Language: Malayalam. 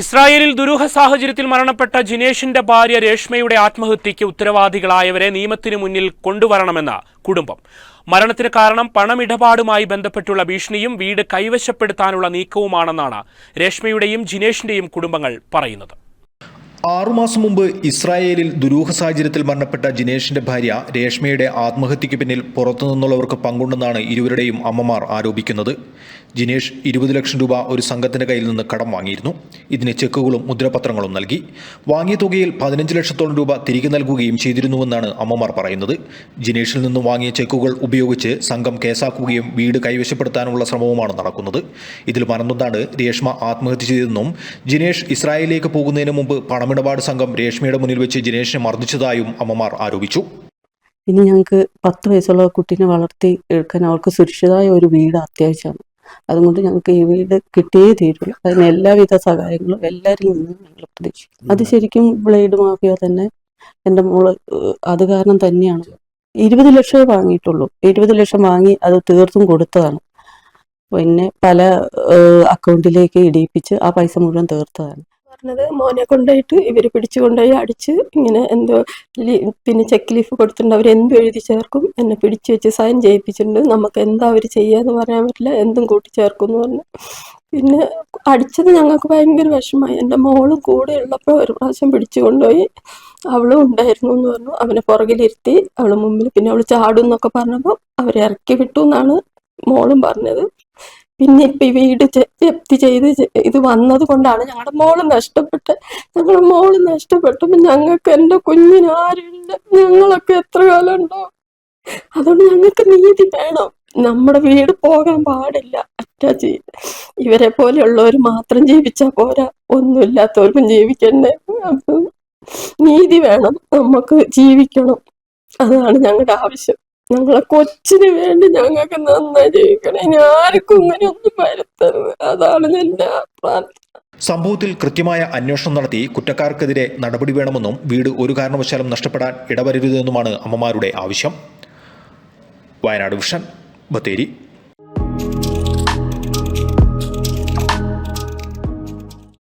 ഇസ്രായേലിൽ ദുരൂഹ സാഹചര്യത്തിൽ മരണപ്പെട്ട ജിനേഷിന്റെ ഭാര്യ രേഷ്മയുടെ ആത്മഹത്യയ്ക്ക് ഉത്തരവാദികളായവരെ നിയമത്തിന് മുന്നിൽ കൊണ്ടുവരണമെന്ന കുടുംബം. മരണത്തിന് കാരണം പണമിടപാടുമായി ബന്ധപ്പെട്ടുള്ള ഭീഷണിയും വീട് കൈവശപ്പെടുത്താനുള്ള നീക്കവുമാണെന്നാണ് രേഷ്മയുടെയും ജിനേഷിന്റെയും കുടുംബങ്ങൾ പറയുന്നത്. ആറുമാസം മുമ്പ് ഇസ്രായേലിൽ ദുരൂഹ സാഹചര്യത്തിൽ മരണപ്പെട്ട ജിനേഷിന്റെ ഭാര്യ രേഷ്മയുടെ ആത്മഹത്യയ്ക്ക് പിന്നിൽ പുറത്തുനിന്നുള്ളവർക്ക് പങ്കുണ്ടെന്നാണ് ഇരുവരുടെയും അമ്മമാർ ആരോപിക്കുന്നത്. ജിനേഷ് ഇരുപത് ലക്ഷം രൂപ ഒരു സംഘത്തിന്റെ കയ്യിൽ നിന്ന് കടം വാങ്ങിയിരുന്നു. ഇതിന് ചെക്കുകളും മുദ്രപത്രങ്ങളും നൽകി. വാങ്ങിയ തുകയിൽ പതിനഞ്ച് ലക്ഷത്തോളം രൂപ തിരികെ നൽകുകയും ചെയ്തിരുന്നുവെന്നാണ് അമ്മമാർ പറയുന്നത്. ജിനേഷിൽ നിന്നും വാങ്ങിയ ചെക്കുകൾ ഉപയോഗിച്ച് സംഘം കേസാക്കുകയും വീട് കൈവശപ്പെടുത്താനുള്ള ശ്രമവുമാണ് നടക്കുന്നത്. ഇതിൽ മറന്നൊന്നാണ് രേഷ്മ ആത്മഹത്യ ചെയ്തതെന്നും ജിനേഷ് ഇസ്രായേലിലേക്ക് പോകുന്നതിന് മുമ്പ് പണമിടപാട് സംഘം രേഷ്മയുടെ മുന്നിൽ വെച്ച് ജിനേഷിനെ മർദ്ദിച്ചതായും അമ്മമാർ ആരോപിച്ചു. ഇനി ഞങ്ങൾക്ക് പത്ത് വയസ്സുള്ള കുട്ടീനെ വളർത്തി എടുക്കാൻ അവൾക്ക് സുരക്ഷിതമായ ഒരു വീട് അത്യാവശ്യമാണ്. അതുകൊണ്ട് ഞങ്ങൾക്ക് ഈ വീട് കിട്ടിയേ തീരുള്ളൂ. അതിന് എല്ലാവിധ സഹായങ്ങളും എല്ലാവരിൽ നിന്നും ഞങ്ങൾ പ്രതീക്ഷിക്കും അത് ശരിക്കും ബ്ലേഡ് മാഫിയ തന്നെ എന്റെ മോൾ അത് കാരണം തന്നെയാണ്. ഇരുപത് ലക്ഷം വാങ്ങിയിട്ടുള്ളൂ. ഇരുപത് ലക്ഷം വാങ്ങി അത് തീർത്തും കൊടുത്തതാണ്. പിന്നെ പല അക്കൗണ്ടിലേക്ക് ഇടിയിപ്പിച്ച് ആ പൈസ മുഴുവൻ തീർത്തതാണ്. പറഞ്ഞത്. മോനെ കൊണ്ടുപോയിട്ട് ഇവർ പിടിച്ചു കൊണ്ടുപോയി അടിച്ച് ഇങ്ങനെ എന്തോ പിന്നെ ചെക്ക് ലീഫ് കൊടുത്തിട്ടുണ്ട്. അവർ എന്തും എഴുതി ചേർക്കും. എന്നെ പിടിച്ചു വെച്ച് സൈൻ ചെയ്യിപ്പിച്ചിട്ടുണ്ട്. നമുക്ക് എന്താ അവർ ചെയ്യാന്ന് പറയാൻ പറ്റില്ല. എന്തും കൂട്ടിച്ചേർക്കും എന്ന് പറഞ്ഞു. പിന്നെ അടിച്ചത് ഞങ്ങൾക്ക് ഭയങ്കര വിഷമമായി. എന്റെ മോളും കൂടെ ഉള്ളപ്പോൾ ഒരു പ്രാവശ്യം പിടിച്ചു കൊണ്ടുപോയി. അവളും ഉണ്ടായിരുന്നു എന്ന് പറഞ്ഞു. അവനെ പുറകിലിരുത്തി അവൾ മുമ്പിൽ പിന്നെ അവൾ ചാടും എന്നൊക്കെ പറഞ്ഞപ്പോൾ അവരെ ഇറക്കി വിട്ടു എന്നാണ് മോളും പറഞ്ഞത്. പിന്നെ ഇപ്പൊ ഈ വീട് ജപ്തി ചെയ്ത് ഇത് വന്നത് കൊണ്ടാണ് ഞങ്ങളുടെ മോൾ നഷ്ടപ്പെട്ട് ഞങ്ങളുടെ മോൾ നഷ്ടപ്പെട്ടപ്പോ ഞങ്ങൾക്ക് എന്റെ കുഞ്ഞിന് ആരുണ്ട്? ഞങ്ങളൊക്കെ എത്ര കാലം ഉണ്ടോ അതുകൊണ്ട് ഞങ്ങൾക്ക് നീതി വേണം. നമ്മുടെ വീട് പോകാൻ പാടില്ല അറ്റാച്ച്. ഇവരെ പോലെയുള്ളവർ മാത്രം ജീവിച്ചാൽ പോരാ. ഒന്നുമില്ലാത്തവർക്കും ജീവിക്കണ്ടേ? നീതി വേണം. നമുക്ക് ജീവിക്കണം. അതാണ് ഞങ്ങളുടെ ആവശ്യം. ഞങ്ങളെ കൊച്ചിന് വേണ്ടി ഞങ്ങൾക്ക് നന്നായി ജീവിക്കണം. ഇനി ആർക്കും ഇങ്ങനെ ഒന്നും വരുത്തരുത്. അതാണ് എന്റെ പ്രാർത്ഥന സംഭവത്തിൽ കൃത്യമായ അന്വേഷണം നടത്തി കുറ്റക്കാർക്കെതിരെ നടപടി വേണമെന്നും വീട് ഒരു കാരണവശാലും നഷ്ടപ്പെടാൻ ഇടവരരുതെന്നുമാണ് അമ്മമാരുടെ ആവശ്യം. വയനാട് വിഷൻ ബത്തേരി.